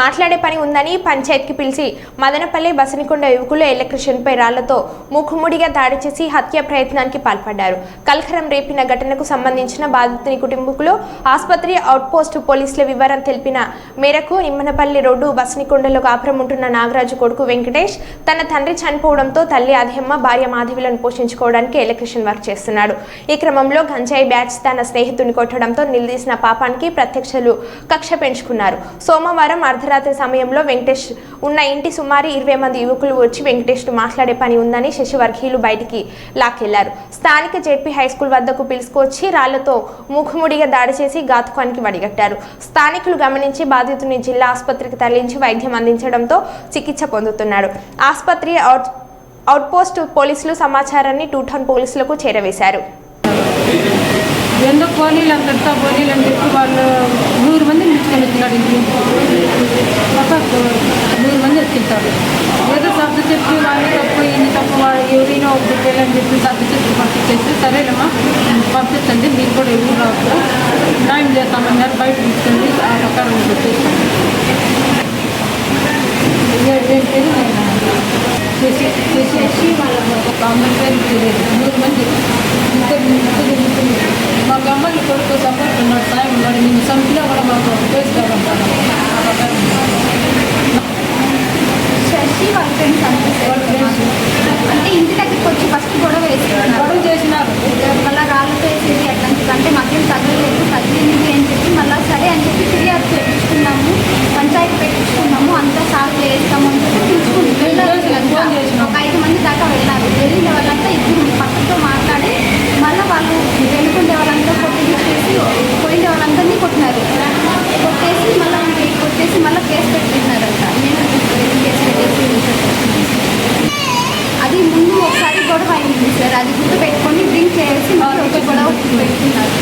మాట్లాడే పని ఉందని పంచాయత్కి పిలిచి మదనపల్లి బసనికొండ యువకులు ఎలక్ట్రిషియన్పై రాళ్ళతో ముఖముడిగా దాడి చేసి హత్య ప్రయత్నానికి పాల్పడ్డారు. కల్కరం రేపిన ఘటనకు సంబంధించిన బాధితుని కుటుంబకులు ఆసుపత్రి అవుట్పోస్ట్ పోలీసుల వివరం తెలిపిన మేరకు నిమ్మనపల్లి రోడ్డు బసనికొండలో కాపురం ఉంటున్న నాగరాజు కొడుకు వెంకటేష్ తన తండ్రి చనిపోవడంతో తల్లి ఆదిహమ్మ భార్య మాధవిలను పోషించుకోవడానికి ఎలక్ట్రిషియన్ వర్క్ చేస్తున్నాడు. ఈ క్రమంలో గంజాయి బ్యాచ్ తన స్నేహితుని కొట్టడంతో నిలదీసిన పాపానికి ప్రత్యక్షలు కక్ష పెంచుకున్నారు. సోమవారం అర్ధరాత్రి సమయంలో వెంకటేష్ ఉన్న ఇంటి సుమారు ఇరవై మంది యువకులు వచ్చి వెంకటేష్ను మాట్లాడే పని ఉందని శశివర్గీయులు బయటికి లాక్కెళ్ళారు. స్థానిక జెడ్పీ హై స్కూల్ వద్దకు పిలుచుకొచ్చి రాళ్ళతో ముఖముడిగా దాడి చేసి ఘాతుకానికి వడిగట్టారు. స్థానికులు గమనించి బాధితుని జిల్లా ఆసుపత్రికి తరలించి వైద్యం అందించడంతో చికిత్స పొందుతున్నాడు. ఆసుపత్రి అవుట్ అవుట్పోస్ట్ పోలీసులు సమాచారాన్ని టూ టౌన్ పోలీసులకు చేరవేశారు. ఎందుకు పోలీలు అని పోలీలు అని చెప్పి వాళ్ళు ఇంటికి ఒక నూరు మంది వచ్చింటారు ఏదో సర్దు చెప్పి వాళ్ళని తప్పు ఇన్ని తప్పు వాళ్ళు ఎవరైనా ఒక పెట్టాలని చెప్పి సర్దు చెప్పి పంపించేసి సరేనమ్మా పంపించండి మీరు కూడా ఎవరు రావచ్చు న్యాయం చేస్తామన్నారు బయట తీసుకెళ్ళి ఆ ప్రకారం వచ్చేసాం ఏం పేరు చేసి చేసి ఒక అమ్మాయి పేరు నూరు మంది ముగ్గురు ముగ్గురు ముగ్గురు మా గమ్మని కొడుకు ఇట్లా వేస్తామని ఒక ఐదు మంది దాకా వెళ్ళాలి వెళ్ళిన వాళ్ళంతా ఇద్దరు పక్కతో మాట్లాడి మళ్ళీ వాళ్ళు వెనుకుండే వాళ్ళంతా కొట్టి చేసి పోయిన వాళ్ళందరినీ కొట్టినారు కొట్టేసి మళ్ళీ కొట్టేసి మళ్ళీ కేసు పెట్టినారంట నేను కేసు పెట్టేసి అది ముందు ఒకసారి గొడవ అయింది సార్. అది గుర్తు పెట్టుకొని డ్రింక్ చేసి వాళ్ళు గొడవ పెట్టుకున్నారు